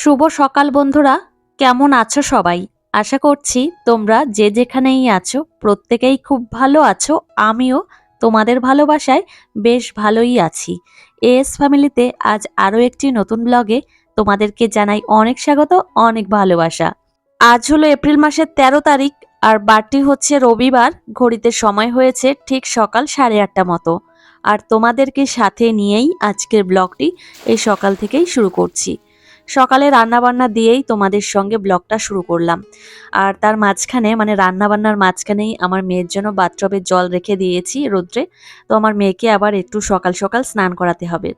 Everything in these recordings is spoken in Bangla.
শুভ সকাল বন্ধুরা, কেমন আছো সবাই? আশা করছি তোমরা যে যেখানেই আছো, প্রত্যেকেই খুব ভালো আছো, আমিও তোমাদের ভালোবাসায় বেশ ভালোই আছি। এস ফ্যামিলিতে আজ আরও একটি নতুন ব্লগে তোমাদেরকে জানাই অনেক স্বাগত, অনেক ভালোবাসা। আজ হলো এপ্রিল মাসের ১৩ তারিখ আর বারটি হচ্ছে রবিবার, ঘড়িতে সময় হয়েছে ঠিক সকাল সাড়ে আটটা মতো। আর তোমাদেরকে সাথে নিয়েই আজকের ব্লগটি এই সকাল থেকেই শুরু করছি। সকালে রান্নাবান্না দিয়েই তোমাদের সঙ্গে ব্লগটা শুরু করলাম। আর তার মাঝখানে মানে রান্নাবান্নার মাঝখানেই আমার মেয়ের জন্য বাথটবে জল রেখে দিয়েছি রোদ্রে। তো আমার মেয়েকে আবার একটু সকাল সকাল স্নান করাতে হবে।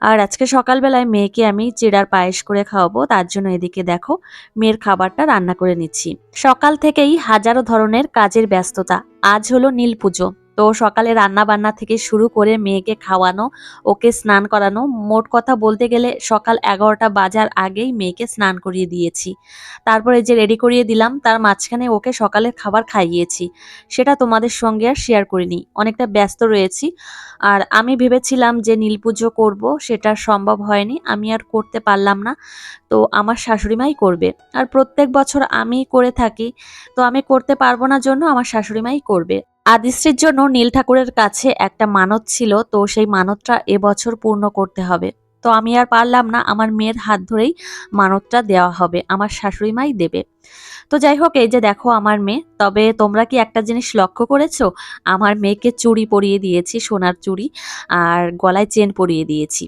আর আজকে সকালবেলায় মেয়েকে আমি চিড়ার পায়েস করে খাওয়াবো, তার জন্য এদিকে দেখো, মেয়ের খাবারটা রান্না করে নিচ্ছি। সকাল থেকেই হাজারো ধরনের কাজের ব্যস্ততা। আজ হলো নীল পুজো। তো সকালে রান্না বান্না থেকে শুরু করে মেয়েকে খাওয়ানো, ওকে স্নান করানো, মোট কথা বলতে গেলে সকাল এগারোটা বাজার আগেই মেয়েকে স্নান করিয়ে দিয়েছি। তারপরে যে রেডি করিয়ে দিলাম, তার মাঝখানে ওকে সকালের খাবার খাইয়েছি। সেটা তোমাদের সঙ্গে আর শেয়ার করিনি, অনেকটা ব্যস্ত রয়েছি। আর আমি ভেবেছিলাম যে নীল পুজো করব, সেটা সম্ভব হয়নি, আমি আর করতে পারলাম না। তো আমার শাশুড়িমাই করবে। আর প্রত্যেক বছর আমি করে থাকি, তো আমি করতে পারব না জন্য আমার শাশুড়িমাই করবে। আদিশ্রীর জন্য নীল ঠাকুরের কাছে একটা মানত ছিল, তো সেই মানতটা এবছর পূর্ণ করতে হবে। তো আমি আর পারলাম না, আমার মেয়ের হাত ধরেই মানতটা দেওয়া হবে, আমার শাশুড়ি মাই দেবে। তো যাই হোক, এই যে দেখো আমার মেয়ে, তবে তোমরা কি একটা জিনিস লক্ষ্য করেছ? আমার মেয়েকে চুড়ি পরিয়ে দিয়েছি, সোনার চুড়ি, আর গলায় চেন পরিয়ে দিয়েছি।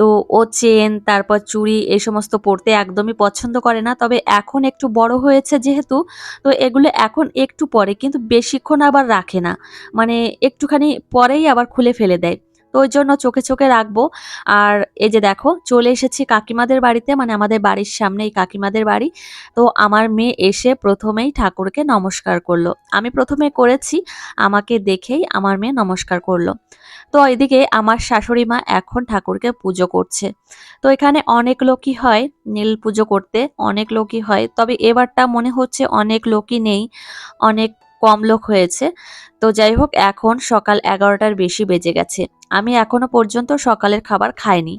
তো ও চেন, তারপর চুড়ি এই সমস্ত পরতে একদমই পছন্দ করে না। তবে এখন একটু বড় হয়েছে যেহেতু, তো এগুলো এখন একটু পরে, কিন্তু বেশিক্ষণ আবার রাখে না। মানে একটুখানি পরেই আবার খুলে ফেলে দেয়। তো ওই জন্য চোখে চোখে রাখব। আর এই যে দেখো, চলে এসেছি কাকিমাদের বাড়িতে মানে আমাদের বাড়ির সামনে এই কাকিমাদের বাড়ি। তো আমার মেয়ে এসে প্রথমেই ঠাকুরকে নমস্কার করল। আমি প্রথমে করেছি, আমাকে দেখেই আমার মেয়ে নমস্কার করল। তো এদিকে আমার শাশুড়ি মা এখন ঠাকুরকে পুজো করছে। তো এখানে অনেক লোকই হয় নীল পুজো করতে, অনেক লোকই হয়। তবে এবারটা মনে হচ্ছে অনেক লোকই নেই, অনেক কম লোক হয়েছে। তো যাই হোক, এখন সকাল এগারোটার বেশি বেজে গেছে। আমি এখনও পর্যন্ত সকালের খাবার খাইনি।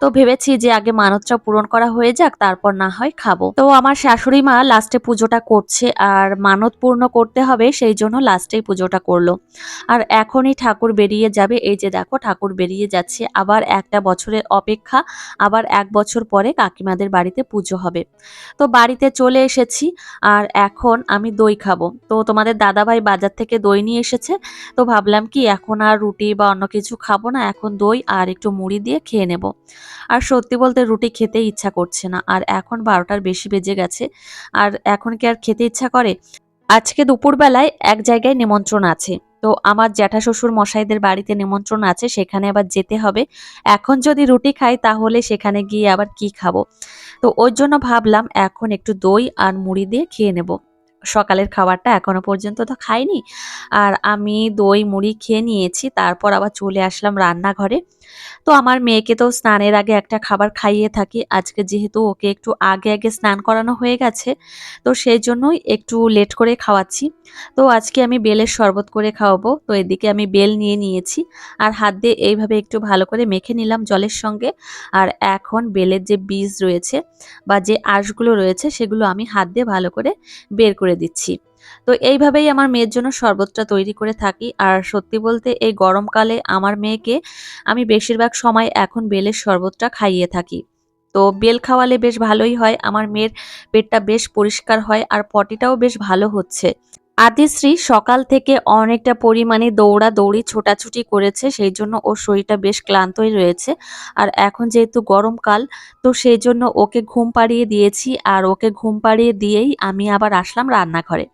তো ভেবেছি যে আগে মানতটা পূরণ করা হয়ে যাক, তারপর না হয় খাব। তো আমার শাশুড়ি মা লাস্টে পুজোটা করছে আর মানত পূর্ণ করতে হবে, সেই জন্য লাস্টেই পুজোটা করল। আর এখনই ঠাকুর বেরিয়ে যাবে। এই যে দেখো, ঠাকুর বেরিয়ে যাচ্ছে। আবার একটা বছরের অপেক্ষা, আবার এক বছর পরে কাকিমাদের বাড়িতে পুজো হবে। তো বাড়িতে চলে এসেছি আর এখন আমি দই খাব। তো তোমাদের দাদাভাই বাজার থেকে দই নিয়ে এসেছে। তো ভাবলাম কি, এখন আর রুটি বা অন্য কিছু খাব না, এখন দই আর একটু মুড়ি দিয়ে খেয়ে নেব। আর সত্যি বলতে রুটি খেতে ইচ্ছা করছে না, আর এখন বারোটার বেশি বেজে গেছে, আর এখন কি আর খেতে ইচ্ছা করে? আজকে দুপুরবেলায় এক জায়গায় নিমন্ত্রণ আছে, তো আমার জ্যাঠা শ্বশুর মশাইদের বাড়িতে নিমন্ত্রণ আছে, সেখানে আবার যেতে হবে। এখন যদি রুটি খাই, তাহলে সেখানে গিয়ে আবার কি খাব? তো ওই জন্য ভাবলাম এখন একটু দই আর মুড়ি দিয়ে খেয়ে নেব। সকালের খাবারটা এখনও পর্যন্ত তো খাইনি। আর আমি দই, মুড়ি খেয়ে নিয়েছি, তারপর আবার চলে আসলাম রান্নাঘরে। তো আমার মেয়েকে তো স্নানের আগে একটা খাবার খাইয়ে থাকি। আজকে যেহেতু ওকে একটু আগে আগে স্নান করানো হয়ে গেছে, তো সেই জন্যই একটু লেট করে খাওয়াচ্ছি। তো আজকে আমি বেলের শরবত করে খাওয়াবো। তো এদিকে আমি বেল নিয়ে নিয়েছি, আর হাত দিয়ে এইভাবে একটু ভালো করে মেখে নিলাম জলের সঙ্গে। আর এখন বেলের যে বীজ রয়েছে, বা যে আঁশগুলো রয়েছে, সেগুলো আমি হাত দিয়ে ভালো করে বের করে দিচ্ছি। তো এইভাবেই আমার মেয়ের জন্য শরবতটা তৈরি করে থাকি। আর সত্যি বলতে এই গরমকালে আমার মেয়েকে আমি বেশিরভাগ সময় এখন বেলের শরবতটা খাইয়ে থাকি। তো বেল খাওয়ালে বেশ ভালোই হয়। আমার মেয়ের পেটটা বেশ পরিষ্কার হয় আর পটিটাও বেশ ভালো হচ্ছে। আদিশ্রী সকাল থেকে অনেকটা পরিমাণে দৌড়া দৌড়ি ছোটাছুটি করেছে, সেই জন্য ওর শরীরটা বেশ ক্লান্তই রয়েছে। আর এখন যেহেতু গরমকাল তো সেই জন্য ওকে ঘুম পাড়িয়ে দিয়েছি। আর ওকে ঘুম পাড়িয়ে দিয়েই আমি আবার আসলাম রান্নাঘরে।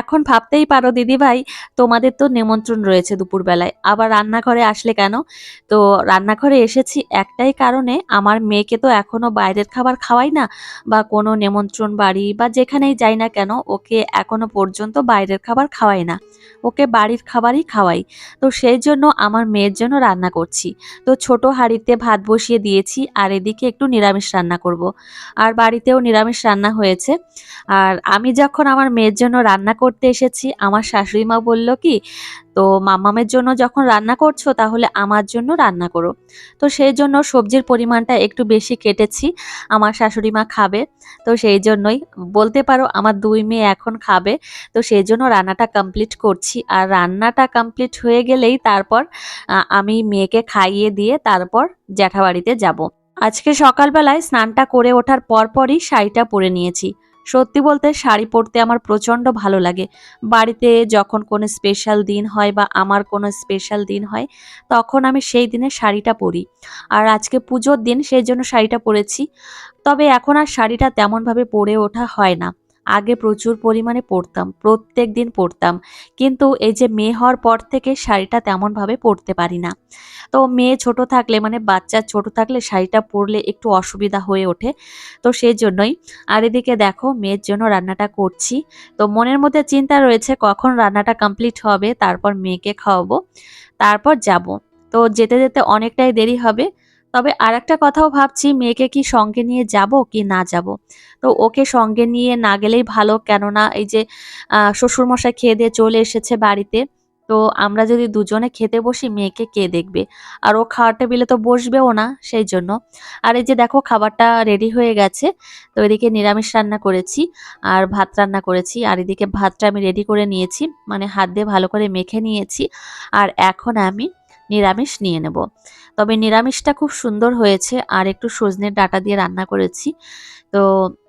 এখন ভাবতেই পারো দিদিভাই, তোমাদের তো নিমন্ত্রণ রয়েছে দুপুরবেলায়। আবার রান্নাঘরে আসলে কেন? তো রান্নাঘরে এসেছি একটাই কারণে, আমার মেয়েকে তো এখনও বাইরের খাবার খাওয়াই না, বা কোনো নিমন্ত্রণ বাড়ি বা যেখানেই যাই না কেন, ওকে এখনও পর্যন্ত বাইরের খাবার খাওয়াই না। ওকে বাড়ির খাবারই খাওয়াই। তো সেই জন্য আমার মেয়ের জন্য রান্না করছি। তো ছোট হাঁড়িতে ভাত বসিয়ে দিয়েছি, আর এদিকে একটু নিরামিষ রান্না করব। আর বাড়িতেও নিরামিষ রান্না হয়েছে। আর আমি যখন আমার মেয়ের জন্য রান্না করতে এসেছি। আমার শাশুড়ি মা বলল কি, তো মামামের জন্য যখন রান্না করছ তাহলে আমার জন্য রান্না করো। তো সেই জন্য সবজির পরিমাণটা একটু বেশি কেটেছি। আমার শাশুড়ি মা খাবে, তো সেই জন্যই বলতে পারো আমার দুই মেয়ে এখন খাবে। তো সেই জন্য রান্নাটা কমপ্লিট করছি। আর রান্নাটা কমপ্লিট হয়ে গেলেই তারপর আমি মেয়েকে খাইয়ে দিয়ে তারপর জ্যাঠাবাড়িতে যাব। আজকে সকালবেলায় স্নানটা করে ওঠার পরপরই শাড়িটা পরে নিয়েছি। সত্যি বলতে শাড়ি পরতে আমার প্রচণ্ড ভালো লাগে। বাড়িতে যখন কোনো স্পেশাল দিন হয় বা আমার কোনো স্পেশাল দিন হয়, তখন আমি সেই দিনে শাড়িটা পরি। আর আজকে পুজোর দিন সেই জন্য শাড়িটা পরেছি। তবে এখন আর শাড়িটা তেমনভাবে পরে ওঠা হয় না। আগে প্রচুর পরিমাণে পরতাম প্রত্যেক দিন পরতাম কিন্তু এই যে মেয়ে হওয়ার পর থেকে শাড়িটা তেমনভাবে পরতে পারি না। তো মেয়ে ছোট থাকলে মানে বাচ্চা ছোট থাকলে শাড়িটা পরলে একটু অসুবিধা হয়ে ওঠে। তো সেই জন্যই আর এদিকে দেখো, মেয়ের জন্য রান্নাটা করছি। তো মনের মধ্যে চিন্তা রয়েছে, কখন রান্নাটা কমপ্লিট হবে, তারপর মেয়েকে খাওয়াবো, তারপর যাব। তো যেতে যেতে অনেকটাই দেরি হবে। তবে আর একটা কথাও ভাবছি, মেয়েকে কি সঙ্গে নিয়ে যাব কি না যাব? তো ওকে সঙ্গে নিয়ে না গেলেই ভালো, কেননা এই যে শ্বশুরমশাই খেয়ে দিয়ে চলে এসেছে বাড়িতে, তো আমরা যদি দুজনে খেতে বসি, মেয়েকে কে দেখবে? আর ও খাওয়ার টেবিলে তো বসবেও না, সেই জন্য। আর এই যে দেখো, খাবারটা রেডি হয়ে গেছে, তো এদিকে নিরামিষ রান্না করেছি, আর ভাত রান্না করেছি, আর এদিকে ভাতটা আমি রেডি করে নিয়েছি মানে হাত দিয়ে ভালো করে মেখে নিয়েছি, আর এখন আমি নিরামিষ নিয়ে নেব। তবে নিরামিষটা খুব সুন্দর হয়েছে আর একটু সজনের ডাটা দিয়ে রান্না করেছি। তো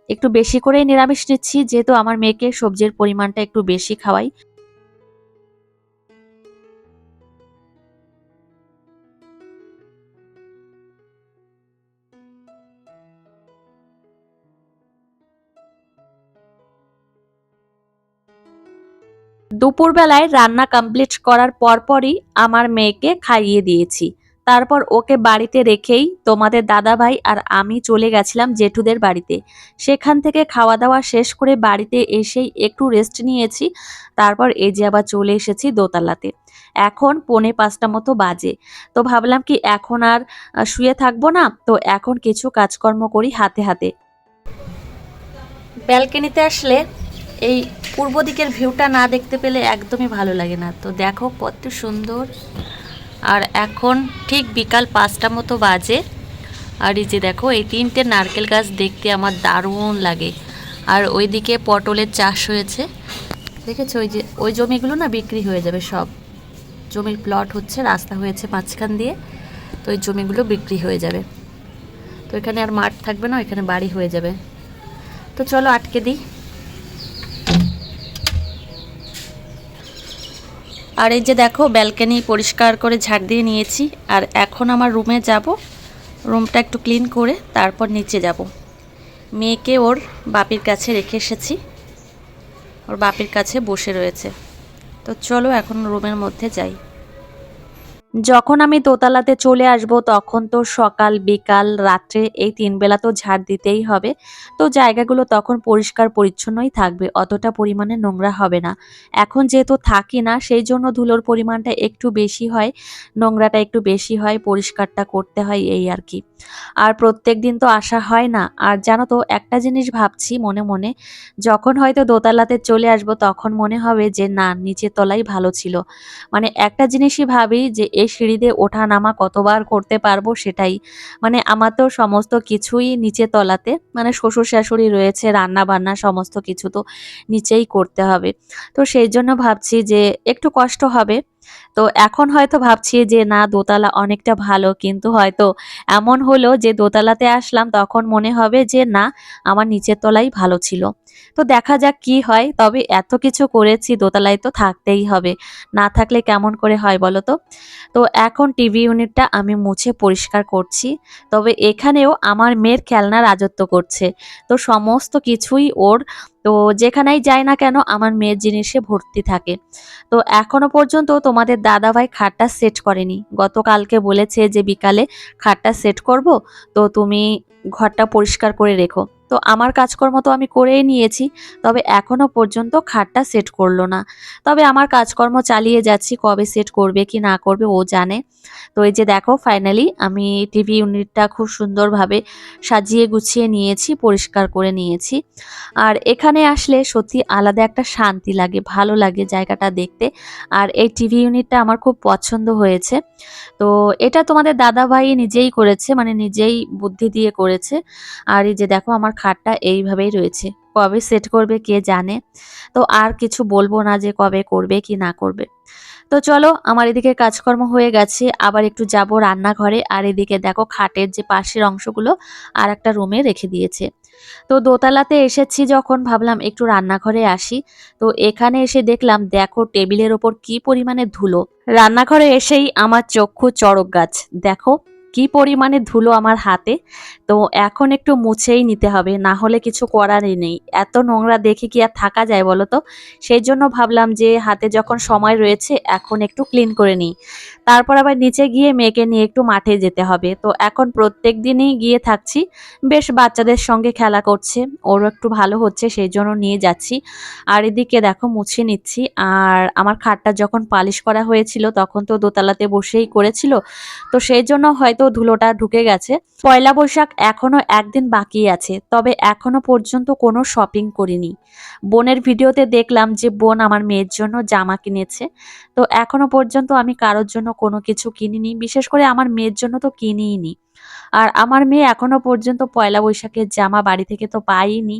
একটু বেশি করেই নিরামিষ নিচ্ছি, যেহেতু আমার মেয়েকে সবজির পরিমাণটা একটু বেশি খাওয়াই। দুপুরবেলায় রান্না কমপ্লিট করার পরপরই আমার মেয়েকে খাইয়ে দিয়েছি। তারপর ওকে বাড়িতে রেখেই তোমাদের দাদাভাই আর আমি চলে গেছিলাম জেঠুদের বাড়িতে। সেখান থেকে খাওয়া দাওয়া শেষ করে বাড়িতে এসেই একটু রেস্ট নিয়েছি, তারপর এই যে আবার চলে এসেছি দোতলাতে। এখন পৌনে পাঁচটা মতো বাজে। তো ভাবলাম কি এখন আর শুয়ে থাকব না, তো এখন কিছু কাজকর্ম করি হাতে হাতে। ব্যালকনিতে আসলে এই পূর্ব দিকের ভিউটা না দেখতে পেলে একদমই ভালো লাগে না। তো দেখো কত সুন্দর। আর এখন ঠিক বিকাল পাঁচটা মতো বাজে। আর এই যে দেখো, এই তিনটে নারকেল গাছ দেখতে আমার দারুণ লাগে। আর ওইদিকে পটলের চাষ হয়েছে। দেখেছ, ওই যে, ওই জমিগুলো না বিক্রি হয়ে যাবে সব। জমির প্লট হচ্ছে, রাস্তা হয়েছে মাঝখান দিয়ে। তো ওই জমিগুলো বিক্রি হয়ে যাবে। তো এখানে আর মাঠ থাকবে না, এখানে বাড়ি হয়ে যাবে। তো চলো আটকে দিই। আর এই যে দেখো ব্যালকানি পরিষ্কার করে ঝাড় দিয়ে নিয়েছি। আর এখন আমার রুমে যাব। রুমটা একটু ক্লিন করে তারপর নিচে যাব। মেয়েকে ওর বাপির কাছে রেখে এসেছি। ওর বাপির কাছে বসে রয়েছে। তো চলো এখন রুমের মধ্যে যাই। যখন আমি দোতলাতে চলে আসব, তখন তো সকাল, বিকাল, রাত্রে এই তিন বেলা তো ঝাড় দিতেই হবে। তো জায়গাগুলো তখন পরিষ্কার, পরিচ্ছন্নই থাকবে, অতটা পরিমাণে নোংরা হবে না। এখন যেহেতু থাকি না, সেই জন্য ধুলোর পরিমাণটা একটু বেশি হয়, নোংরাটা একটু বেশি হয়, পরিষ্কারটা করতে হয় এই আর কি। আর প্রত্যেক দিন তো আসা হয় না। আর জানো তো, একটা জিনিস ভাবছি মনে মনে, যখন হয়তো দোতলাতে চলে আসব, তখন মনে হবে যে, না, নিচের তলাই ভালো ছিল। মানে একটা জিনিসই ভাবি যে এই সিঁড়িতে ওঠা নামা কতবার করতে পারব সেটাই। মানে আমার তো সমস্ত কিছুই নিচে তলাতে মানে শ্বশুর শাশুড়ি রয়েছে রান্না বান্না সমস্ত কিছু তো নিচেই করতে হবে। তো সেই জন্য ভাবছি যে একটু কষ্ট হবে। তো এখন হয়তো ভাবছি যে না, দোতলা অনেকটা ভালো, কিন্তু হয়তো এমন হলো যে দোতলাতে আসলাম, তখন মনে হবে যে না, আমার নিচের তলাই ভালো ছিল। তো দেখা যাক কি হয়, তবে এত কিছু করেছি, দোতলায় তো থাকতেই হবে। না থাকলে কেমন করে হয় বলো তো? তো এখন টিভি ইউনিটটা আমি মুছে পরিষ্কার করছি। তবে এখানেও আমার মেয়ের খেলনা রাজত্ব করছে। তো সমস্ত কিছুই ওর তো যেখানেই যায় না কেন আমার মেয়ের জিনিসে ভর্তি থাকে। তো এখনও পর্যন্ত তোমাদের দাদাভাই খাটটা সেট করেনি। গতকালকে বলেছে যে বিকালে খাটটা সেট করব, তো তুমি ঘরটা পরিষ্কার করে রেখো। তো আমার কাজকর্ম তো আমি করেই নিয়েছি, তবে এখনও পর্যন্ত খাটটা সেট করল না। তবে আমার কাজকর্ম চালিয়ে যাচ্ছি, কবে সেট করবে, কি না করবে, ও জানে। তো এই যে দেখো ফাইনালি আমি টিভি ইউনিটটা খুব সুন্দরভাবে সাজিয়ে গুছিয়ে নিয়েছি, পরিষ্কার করে নিয়েছি। আর এখানে আসলে সত্যি আলাদা একটা শান্তি লাগে, ভালো লাগে জায়গাটা দেখতে। আর এই টিভি ইউনিটটা আমার খুব পছন্দ হয়েছে। তো এটা তোমাদের দাদা ভাই নিজেই করেছে মানে নিজেই বুদ্ধি দিয়ে করেছে। আর এই যে দেখো, আমার খাটটা এইভাবেই রয়েছে। কবে সেট করবে কে জানে? তো আর কিছু বলব না যে কবে করবে কি না করবে। তো চলো, আমার এদিকে কাজকর্ম হয়ে গেছে। আবার একটু যাব রান্নাঘরে। আর এদিকে দেখো খাটের যে পাশের অংশগুলো আর একটা রুমে রেখে দিয়েছে। তো দোতলাতে এসেছি যখন ভাবলাম একটু রান্নাঘরে আসি। তো এখানে এসে দেখলাম, দেখো টেবিলের ওপর কি পরিমাণে ধুলো। রান্নাঘরে এসেই আমার চক্ষু চড়ক গাছ। দেখো কি পরিমাণে ধুলো আমার হাতে, তো এখন একটু মুছেই নিতে হবে, না হলে কিছু করারই নেই। এত নোংরা দেখে কি আর থাকা যায় বলো তো? সেই জন্য ভাবলাম যে হাতে যখন সময় রয়েছে, এখন একটু ক্লিন করে নিই। তারপর আবার নিচে গিয়ে মেয়েকে নিয়ে একটু মাঠে যেতে হবে। তো এখন প্রত্যেক দিনই গিয়ে থাকছি, বেশ বাচ্চাদের সঙ্গে খেলা করছে, ওরও একটু ভালো হচ্ছে, সেই জন্য নিয়ে যাচ্ছি। আর এদিকে দেখো মুছে নিচ্ছি, আর আমার খাটটা যখন পালিশ করা হয়েছিল, তখন তো দোতলাতে বসেই করেছিল। তো সেই জন্য হয়তো ধুলোটা ঢুকে গেছে। পয়লা বৈশাখ এখনও একদিন বাকি আছে, তবে এখনও পর্যন্ত কোনো শপিং করিনি। বোনের ভিডিওতে দেখলাম যে বোন আমার মেয়ের জন্য জামা কিনেছে, তো এখনও পর্যন্ত আমি কারোর জন্য কোনো কিছু কিনিনি, বিশেষ করে আমার মেয়ের জন্য তো কিনিই নি আর আমার মেয়ে এখনও পর্যন্ত পয়লা বৈশাখের জামা বাড়ি থেকে তো পাইনি।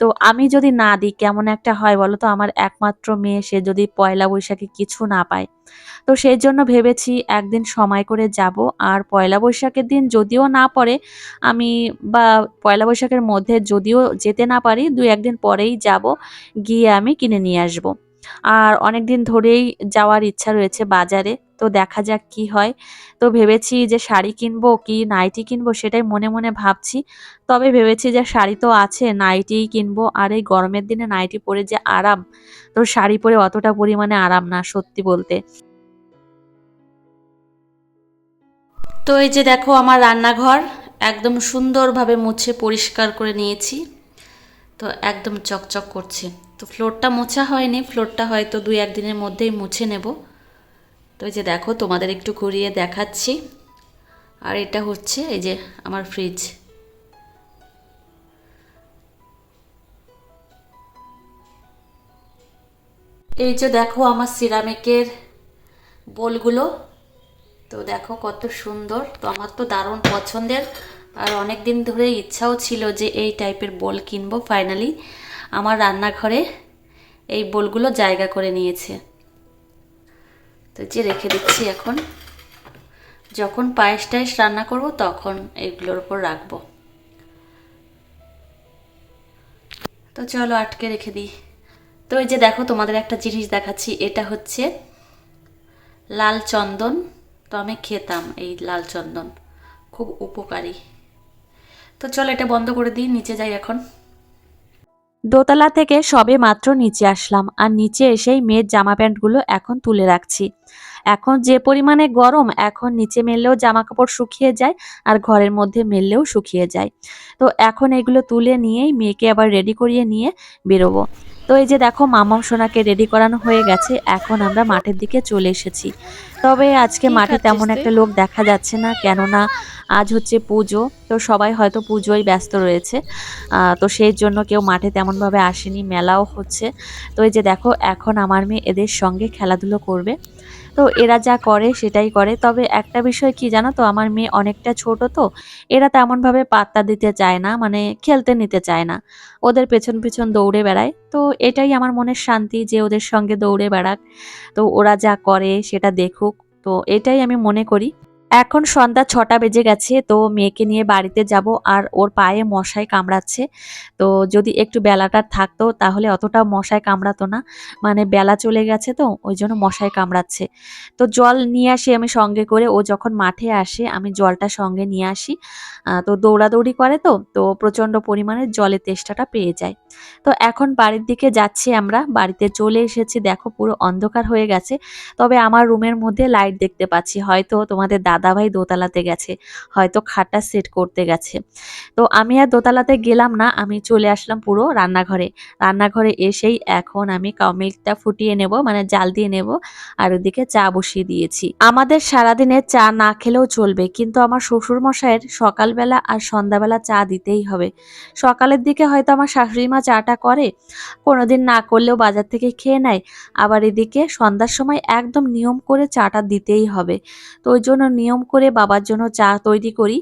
তো আমি যদি না দিই, কেমন একটা হয় বলো তো? আমার একমাত্র মেয়ে, সে যদি পয়লা বৈশাখে কিছু না পায়। তো সেই জন্য ভেবেছি একদিন সময় করে যাব। আর পয়লা বৈশাখের দিন যদিও না পড়ে, আমি বা পয়লা বৈশাখের মধ্যে যদিও যেতে না পারি দুই একদিন পরেই যাব, গিয়ে আমি কিনে নিয়ে আসব। আর অনেক দিন ধরেই যাওয়ার ইচ্ছা রয়েছে বাজারে, তো দেখা যাক কি হয়। তো ভেবেছি যে শাড়ি কিনবো কি নাইটি কিনবো সেটাই মনে মনে ভাবছি। তবে ভেবেছি যে শাড়ি তো আছে, নাইটিই কিনবো। আর এই গরমের দিনে নাইটি পরে যে আরাম, তো শাড়ি পরে অতটা পরিমাণে আরাম না সত্যি বলতে। তো এই যে দেখো আমার রান্নাঘর, একদম সুন্দরভাবে মুছে পরিষ্কার করে নিয়েছি। তো একদম চকচক করছে। তো ফ্লোরটা মোছা হয়নি ফ্লোরটা হয়তো দুই একদিনের মধ্যেই মুছে নেব। তো যে দেখো, তোমাদের একটু ঘুরিয়ে দেখাচ্ছি। আর এটা হচ্ছে এই যে আমার ফ্রিজ এই যে দেখো আমার সিরামিকের বোলগুলো। তো দেখো কত সুন্দর। তো আমার তো দারুণ পছন্দের। আর অনেক দিন ধরে ইচ্ছাও ছিল যে এই টাইপের বোল কিনবো ফাইনালি আমার রান্নাঘরে এই বোলগুলো জায়গা করে নিয়েছে। তো যে রেখে দিচ্ছি এখন। যখন পায়েস টায়েস রান্না করব তখন এইগুলোর উপর রাখব। তো চলো আটকে রেখে দিই। তো এই যে দেখো তোমাদের একটা জিনিস দেখাচ্ছি, এটা হচ্ছে লাল চন্দন। তো আমি খেতাম এই লাল চন্দন। খুব উপকারী। তো চলো এটা বন্ধ করে দিই, নিচে যাই এখন। দোতলা থেকে সবে মাত্র নিচে আসলাম, আর নিচে এসেই মেয়ের জামা প্যান্টগুলো এখন তুলে রাখছি। এখন যে পরিমাণে গরম, এখন নিচে মেললেও জামা কাপড় শুকিয়ে যায়, আর ঘরের মধ্যে মেললেও শুকিয়ে যায়। তো এখন এগুলো তুলে নিয়েই মেয়েকে আবার রেডি করিয়ে নিয়ে বেরোবো। তো এই যে দেখো, মামাম সোনাকে রেডি করানো হয়ে গেছে, এখন আমরা মাঠের দিকে চলে এসেছি। তবে আজকে মাঠে তেমন একটা লোক দেখা যাচ্ছে না কেননা আজ হচ্ছে পুজো তো সবাই হয়তো পুজোয় ব্যস্ত রয়েছে। তো সেই জন্য কেউ মাঠে তেমনভাবে আসেনি মেলাও হচ্ছে। তো এই যে দেখো এখন আমার মেয়ে এদের সঙ্গে খেলাধুলো করবে। তো এরা যা করে সেটাই করে। তবে একটা বিষয় কি জানো তো আমার মেয়ে অনেকটা ছোট তো এরা তেমনভাবে পাত্তা দিতে চায় না মানে খেলতে নিতে চায় না। ওদের পেছন পেছন দৌড়ে বেড়ায়। তো এটাই আমার মনের শান্তি যে ওদের সঙ্গে দৌড়ে বেড়াক। তো ওরা যা করে সেটা দেখুক। তো এটাই আমি মনে করি। এখন সন্ধ্যা ছটা বেজে গেছে, তো মেয়েকে নিয়ে বাড়িতে যাব আর ওর পায়ে মশায় কামড়াচ্ছে। তো যদি একটু বেলাটা থাকতো তাহলে অতটা মশায় কামড়াতো না মানে বেলা চলে গেছে তো, ওই জন্য মশায় কামড়াচ্ছে। তো জল নিয়ে আসি আমি সঙ্গে করে, ও যখন মাঠে আসে আমি জলটা সঙ্গে নিয়ে আসি। তো দৌড়াদৌড়ি করে তো তো প্রচণ্ড পরিমাণে জলের তেষ্টাটা পেয়ে যায়। তো এখন বাড়ির দিকে যাচ্ছি আমরা, বাড়িতে চলে এসেছি, দেখো পুরো অন্ধকার হয়ে গেছে। তবে আমার রুমের মধ্যে লাইট দেখতে পাচ্ছি, হয়তো তোমাদের দাদা দাদাভাই দোতলাতে গেছে, হয়তো খাটটা সেট করতে গেছে। তো আমি আর দোতলাতে গেলাম না, আমি চলে আসলাম পুরো রান্নাঘরে। রান্নাঘরে এসেই এখন আমি মিল্কটা ফুটিয়ে নেব মানে জাল দিয়ে নেব, আর ওদিকে চা বসিয়ে দিয়েছি। আমাদের সারাদিনে চা না খেলেও চলবে, কিন্তু আমার শ্বশুর মশাইয়ের সকালবেলা আর সন্ধ্যাবেলা চা দিতেই হবে। সকালের দিকে হয়তো আমার শাশুড়ি মা চাটা করে, কোনোদিন না করলেও বাজার থেকে খেয়ে নেয়, আবার এদিকে সন্ধ্যার সময় একদম নিয়ম করে চাটা দিতেই হবে। তো ওই জন্য নিয়ম করে বাবার জন্য চা তৈরি করি।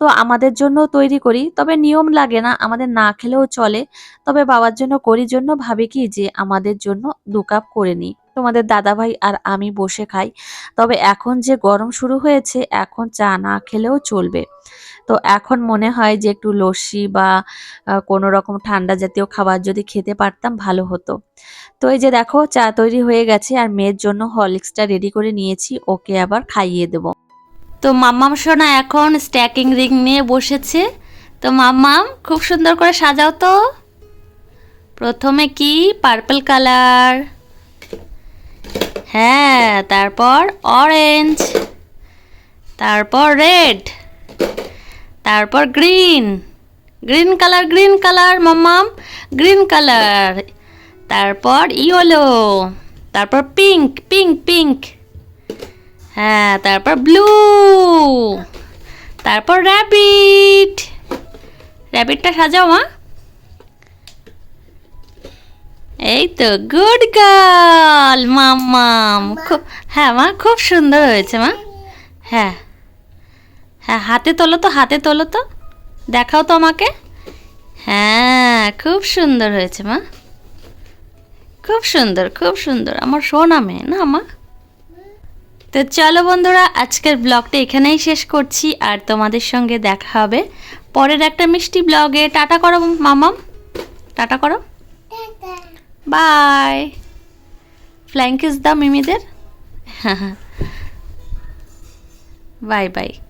তো আমাদের জন্য তৈরি করি। তবে নিয়ম লাগে না, আমাদের না খেলেও চলে। তবে বাবার জন্য করি জন্য ভাবি কি যে আমাদের জন্য দু কাপ করে নিই। তোমাদের দাদাভাই আর আমি বসে খাই। তবে এখন যে গরম শুরু হয়েছে, এখন চা না খেলেও চলবে। তো এখন মনে হয় যে একটু লস্যি বা কোনো রকম ঠান্ডা জাতীয় খাবার যদি খেতে পারতাম ভালো হতো। তো এই যে দেখো, চা তৈরি হয়ে গেছে আর মেয়ের জন্য হরলিক্সটা রেডি করে নিয়েছি। ওকে আবার খাইয়ে দেব। তো মাম্মাম সোনা এখন স্ট্যাকিং রিং নিয়ে বসেছে। তো মাম্মাম, খুব সুন্দর করে সাজাও তো। প্রথমে কি? পার্পল কালার হ্যাঁ তারপর অরেঞ্জ তারপর রেড তারপর green green colour green colour মাম্মাম। গ্রিন কালার তারপর ইয়েলো তারপর পিঙ্ক পিঙ্ক পিঙ্ক হ্যাঁ তারপর ব্লু তারপর র্যাবিট র্যাবিটটা সাজাও মা। এই তো গুড গার্ল মাম্মাম খুব হ্যাঁ মা খুব সুন্দর হয়েছে মা। হ্যাঁ। হ্যাঁ হাতে তোলো তো হাতে তোলো তো। দেখাও তো আমাকে। হ্যাঁ খুব সুন্দর হয়েছে মা। খুব সুন্দর খুব সুন্দর। আমার সোনা মেয়ে না মা? তো চলো বন্ধুরা আজকের ব্লগটা এখানেই শেষ করছি আর তোমাদের সঙ্গে দেখা হবে পরের একটা মিষ্টি ব্লগে টাটা করো মামাম টাটা করো। বাই ফ্ল্যাঙ্কিস দাও মিমিদের। Bye bye